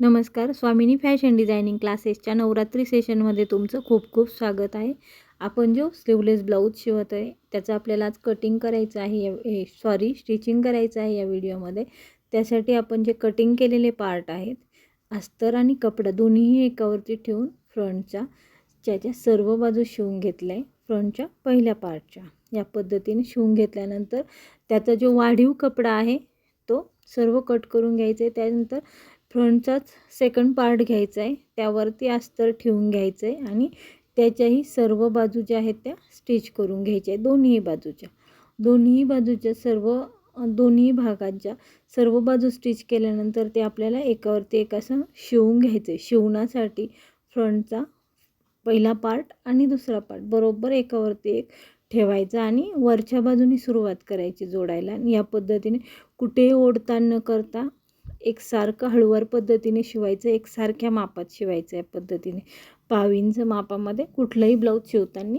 नमस्कार Swamini fashion designing क्लासेसच्या नवरात्री सेशनमध्ये तुमचं खूप खूप स्वागत आहे. आपण जो स्लीवलेस ब्लाऊज शिवत आहे त्याचं आपल्याला आज कटिंग करायचं आहे या सॉरी स्टिचिंग करायचं आहे या व्हिडिओमध्ये. त्यासाठी आपण जे कटिंग केलेले पार्ट आहेत अस्तर आणि कपडा दोन्हीही एकावरती ठेवून फ्रंटच्या ज्याच्या सर्व बाजू शिवून घेतलं आहे फ्रंटच्या पहिल्या पार्टच्या या पद्धतीने शिवून घेतल्यानंतर त्याचा जो वाढीव कपडा आहे तो सर्व कट करून घ्यायचा आहे. त्यानंतर फ्रंटचाच सेकंड पार्ट घ्यायचा आहे त्यावरती अस्तर ठेवून घ्यायचं आहे आणि त्याच्याही सर्व बाजू ज्या आहेत त्या स्टिच करून घ्यायच्या. आहे दोन्ही बाजूच्या. दोन्ही बाजूच्या सर्व दोन्ही भागांच्या सर्व बाजू स्टिच केल्यानंतर ते आपल्याला एकावरती एक असं शिवून घ्यायचं आहे शिवण्यासाठी फ्रंटचा पहिला पार्ट आणि दुसरा पार्ट बरोबर एकावरती एक ठेवायचा आणि वरच्या बाजूने सुरुवात करायची जोडायला. आणि या पद्धतीने कुठेही ओढताण न करता एकसारखं हळूवार पद्धतीने शिवायचं एकसारख्या मापात शिवायचं या पद्धतीने. पावींचं मापामध्ये कुठलंही ब्लाऊज शिवताना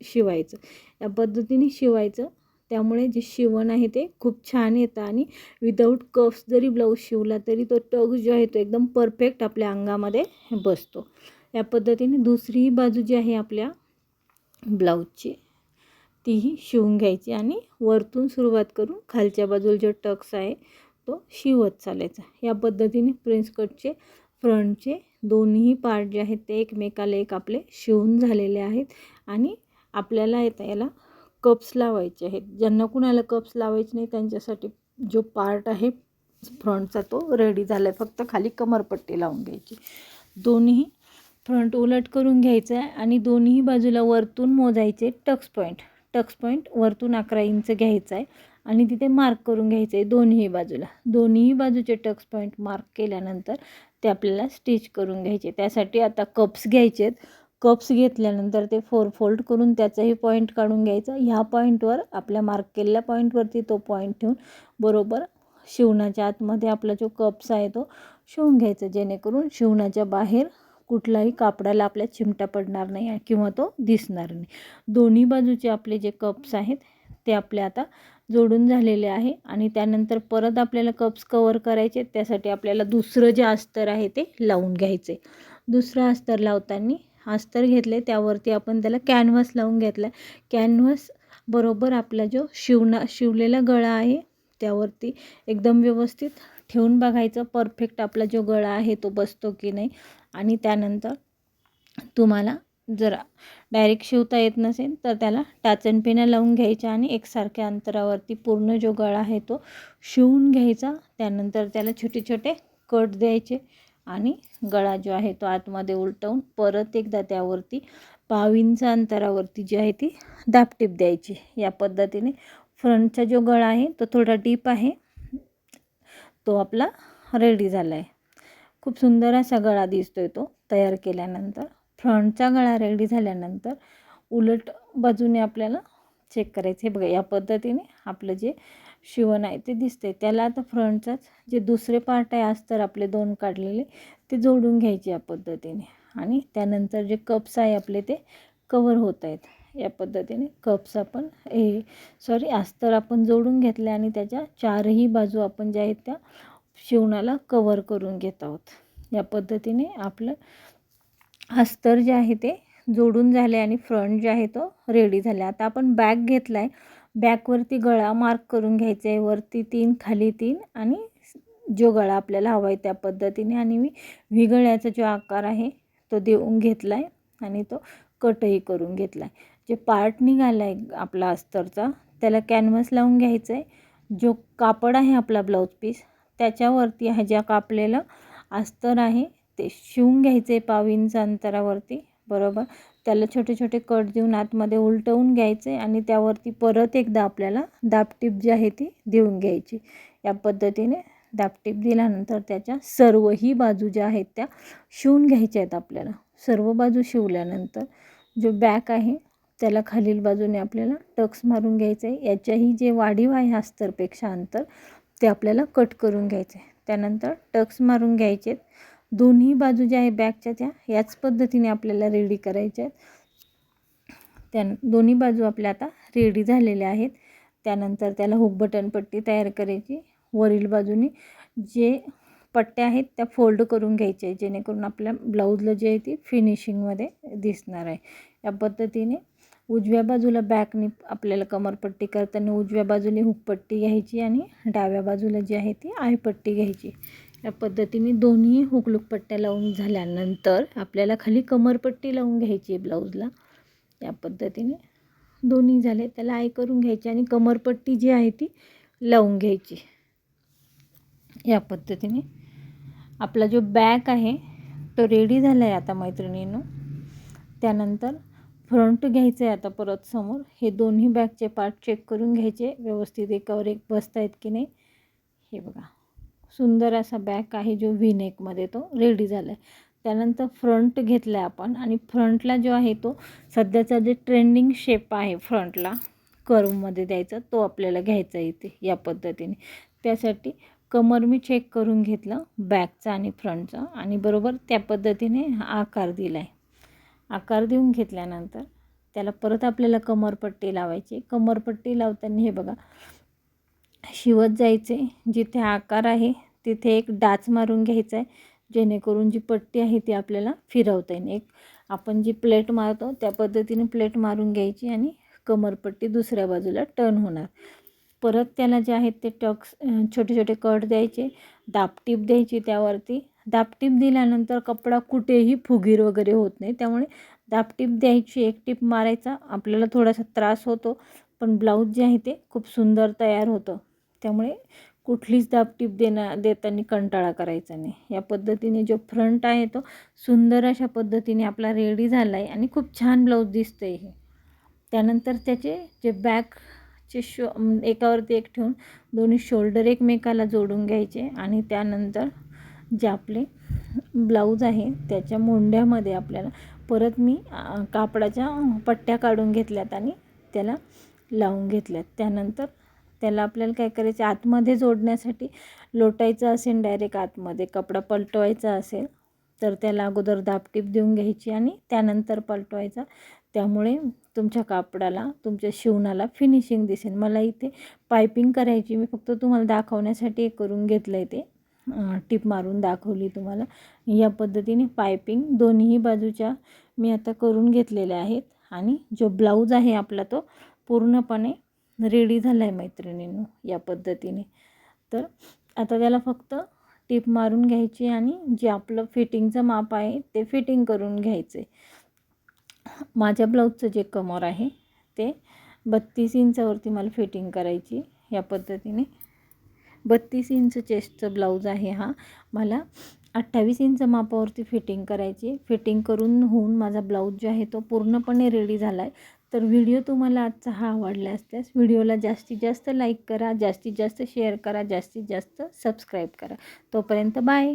शिवायचं. या पद्धतीने शिवायचं. त्यामुळे जे शिवण आहे ते खूप छान येतं आणि विदाऊट कफ्स जरी ब्लाऊज शिवला तरी तो टग जो आहे तो एकदम परफेक्ट आपल्या अंगामध्ये बसतो. या पद्धतीने दुसरी बाजू जी आहे आपल्या ब्लाऊजची तीही शिवून घ्यायची आणि वरतून सुरुवात करून खालच्या बाजूला जो टक्स आहे तो शिवत चालायचा. या पद्धतीने प्रिन्स कटचे फ्रंटचे दोन्ही पार्ट जे आहेत ते एकमेकाला एक आपले शिवून झालेले आहेत. आणि आपल्याला येतं याला कप्स लावायचे आहेत. ज्यांना कुणाला कप्स लावायचे नाही त्यांच्यासाठी जो पार्ट आहे फ्रंटचा तो रेडी झाला आहे फक्त खाली कमरपट्टी लावून घ्यायची. दोन्ही फ्रंट उलट करून घ्यायचं आहे आणि दोन्ही बाजूला वरतून मोजायचे टक्स पॉईंट टक्स पॉईंट वरतून अकरा इंच घ्यायचं आहे. आणि तिथे मार्क करून घ्यायचं आहे दोन्ही बाजूला. दोन्ही बाजूचे टक्स पॉईंट मार्क केल्यानंतर ते आपल्याला स्टिच करून घ्यायचे. त्यासाठी आता कप्स घ्यायचे आहेत कप्स घेतल्यानंतर ते फोर फोल्ड करून त्याचाही पॉईंट काढून घ्यायचा. ह्या पॉईंटवर आपल्या मार्क केलेल्या पॉईंटवरती तो पॉईंट ठेवून बरोबर शिवणाच्या आतमध्ये आपला जो कप्स आहे तो शिवून घ्यायचा. जेणेकरून शिवणाच्या बाहेर कुठलाही कापडाला आपल्या चिमटा पडणार नाही किंवा तो दिसणार नाही. दोन्ही बाजूचे आपले जे कप्स आहेत ते आपले आता जोडून झालेले आहे आणि त्यानंतर परत आपल्याला कप्स कवर करायचे त्यासाठी आपल्याला दुसरं जे अस्तर आहे ते लावून घ्यायचे दुसरं अस्तर लावताना अस्तर घेतले त्यावरती आपण त्याला कॅनव्हास लावून घेतला कॅनव्हास बरोबर आपला जो शिवना शिवलेला गळा आहे त्यावरती एकदम व्यवस्थित ठेवून बघायचं. परफेक्ट आपला जो गळा आहे तो बसतो की नाही? आणि त्यानंतर तुम्हाला जर डायरेक्ट शिवता येत नसेल तर त्याला टाचन लावून घ्यायच्या आणि एकसारख्या अंतरावरती पूर्ण जो गळा आहे तो शिवून घ्यायचा. त्यानंतर त्याला छोटे छोटे कट द्यायचे आणि गळा जो आहे तो आतमध्ये उलटवून परत एकदा त्यावरती पावींचा अंतरावरती जी आहे ती दापटीप द्यायची. या पद्धतीने फ्रंटचा जो गळा आहे तो थोडा डीप आहे. तो आपला रेडी झाला आहे खूप सुंदर असा गळा दिसतो आहे तो तयार केल्यानंतर. फ्रंटचा गळा रेडी झाल्यानंतर उलट बाजूने आपल्याला चेक करायचं. हे बघा या पद्धतीने आपलं जे शिवण आहे ते दिसते त्याला आता फ्रंटचाच जे दुसरे पार्ट आहे अस्तर आपले दोन काढलेले ते जोडून घ्यायचे या पद्धतीने. आणि त्यानंतर जे कप्स आहे आपले ते कवर होत आहेत. या पद्धतीने कप्स आपण हे सॉरी अस्तर आपण जोडून घेतले आणि त्याच्या चारही बाजू आपण ज्या आहेत त्या शिवणाला कवर करून घेत आहोत. या पद्धतीने आपलं अस्तर जे आहे ते जोडून झाले आणि फ्रंट जे आहे तो रेडी झाला. आता आपण बॅग घेतला आहे बॅकवरती गळा मार्क करून घ्यायचा आहे वरती तीन खाली तीन आणि जो गळा आपल्याला हवा आहे त्या पद्धतीने आणि मी विगळ्याचा जो आकार आहे तो देऊन घेतला आहे आणि तो कटही करून घेतला आहे जे पार्ट निघाला आहे आपला अस्तरचा त्याला कॅनव्हस लावून घ्यायचा आहे जो कापड आहे आपला ब्लाऊज पीस त्याच्यावरती हा ज्या कापलेलं अस्तर आहे ते शिवून घ्यायचे पाव इंच अंतरावरती बरोबर? त्याला छोटे छोटे कट देऊन आतमध्ये उलटवून घ्यायचे आणि त्यावरती परत एकदा आपल्याला दापटीप जी आहे ती देऊन घ्यायची. या पद्धतीने दापटीप दिल्यानंतर त्याच्या सर्वही बाजू ज्या आहेत त्या शिवून घ्यायच्या आहेत आपल्याला. सर्व बाजू शिवल्यानंतर जो बॅक आहे त्याला खालील बाजूने आपल्याला टक्स मारून घ्यायचं. आहे याच्याही जे वाढीव आहे अस्तरपेक्षा अंतर ते आपल्याला कट करून घ्यायचं. आहे त्यानंतर टक्स मारून घ्यायचे आहेत दोन्ही बाजू ज्या आहे बॅगच्या त्या याच पद्धतीने आपल्याला रेडी करायच्या आहेत. त्या दोन्ही बाजू आपल्या आता रेडी झालेल्या आहेत. त्यानंतर त्याला हुक बटन पट्टी तयार करायची. वरील बाजूनी जे पट्ट्या आहेत त्या फोल्ड करून घ्यायच्या आहे जेणेकरून आपल्या ब्लाऊजला जे आहे ती फिनिशिंगमध्ये दिसणार आहे. या पद्धतीने उजव्या बाजूला बॅकने आपल्याला कमरपट्टी करताना उजव्या बाजूने हुकपट्टी घ्यायची आणि डाव्या बाजूला जी आहे ती आयपट्टी घ्यायची. या पद्धतीने दोन्ही हुकलूक पट्ट्या लावून झाल्यानंतर आपल्याला खाली कमरपट्टी लावून घ्यायची आहे ब्लाऊजला. या पद्धतीने दोन्ही झाले त्याला आय करून घ्यायची आणि कमरपट्टी जी आहे ती लावून घ्यायची. या पद्धतीने आपला जो बॅक आहे तो रेडी झाला आहे आता मैत्रिणीनं. त्यानंतर फ्रंट घ्यायचं आहे आता परत समोर. हे दोन्ही बॅकचे पार्ट चेक करून घ्यायचे. व्यवस्थित एकावर एक बसत आहेत की नाही. हे बघा. सुंदर असा बॅक आहे जो व्ही नेकमध्ये तो रेडी झाला आहे त्यानंतर फ्रंट घेतला आहे आपण आणि फ्रंटला जो आहे तो सध्याचा जे ट्रेंडिंग शेप आहे फ्रंटला कर्वमध्ये द्यायचा तो आपल्याला घ्यायचा इथे या पद्धतीने. त्यासाठी कमर मी चेक करून घेतलं बॅकचा आणि फ्रंटचा आणि बरोबर त्या पद्धतीने आकार दिला आहे आकार देऊन घेतल्यानंतर त्याला परत आपल्याला कमरपट्टी लावायची कमरपट्टी लावताना हे बघा शिवत जायचे. जिथे आकार आहे तिथे एक डाच मारून घ्यायचा आहे. जेणेकरून जी पट्टी आहे ती आपल्याला फिरवता येईल. एक आपण जी प्लेट मारतो त्या पद्धतीने प्लेट मारून घ्यायची आणि कमरपट्टी दुसऱ्या बाजूला टर्न होणार. परत त्याला जे आहेत ते टक्स छोटे छोटे कट द्यायचे. दापटीप द्यायची त्यावरती. दापटीप दिल्यानंतर कपडा कुठेही फुगीर वगैरे होत नाही. त्यामुळे दापटीप द्यायची एक टीप मारायचा. आपल्याला थोडासा त्रास होतो पण ब्लाऊज जे आहे ते खूप सुंदर तयार होतं. त्यामुळे कुठलीच दापटीप देणं देताना कंटाळा करायचा नाही. या पद्धतीने जो फ्रंट आहे तो सुंदर अशा पद्धतीने आपला रेडी झाला आहे आणि खूप छान ब्लाऊज दिसतं आहे हे. त्यानंतर त्याचे जे बॅकचे शो एकावरती एक ठेवून दोन्ही शोल्डर एकमेकाला जोडून घ्यायचे आणि त्यानंतर जे आपले ब्लाऊज आहे त्याच्या मोंड्यामध्ये आपल्याला परत मी कापडाच्या पट्ट्या काढून घेतल्यात आणि त्याला लावून घेतल्यात. त्यानंतर त्याला आपल्याला काय करायचं आतमध्ये जोडण्यासाठी लोटायचं असेल डायरेक्ट आतमध्ये. कपडा पलटवायचा असेल तर त्याला अगोदर दापटीप देऊन घ्यायची आणि त्यानंतर पलटवायचा. त्यामुळे तुमच्या कापडाला तुमच्या शिवणाला फिनिशिंग दिसेल. मला इथे पायपिंग करायची मी फक्त तुम्हाला दाखवण्यासाठी करून घेतलं आहे ते टीप मारून दाखवली तुम्हाला. या पद्धतीने पायपिंग दोन्ही बाजूच्या मी आता करून घेतलेल्या आहेत. आणि जो ब्लाऊज आहे आपला तो पूर्णपणे रेडी झाला आहे मैत्रिणींनो या पद्धतीने. तर आता त्याला फक्त टीप मारून घ्यायची आणि जे आपलं फिटिंगचं माप आहे ते फिटिंग करून घ्यायचे. माझ्या ब्लाऊजचं जे कमर आहे ते बत्तीस इंचावरती मला फिटिंग करायची या पद्धतीने. बत्तीस इंच चेस्टचं ब्लाऊज आहे हा. मला अठ्ठावीस इंच मापावरती फिटिंग करायची. फिटिंग करून होऊन माझा ब्लाऊज जो आहे तो पूर्णपणे रेडी झाला आहे तर व्हिडिओ तुम्हाला आजचा हा आवडला असल्यास व्हिडिओला जास्तीत जास्त लाईक करा जास्तीत जास्त शेअर करा जास्तीत जास्त सबस्क्राईब करा. तोपर्यंत बाय.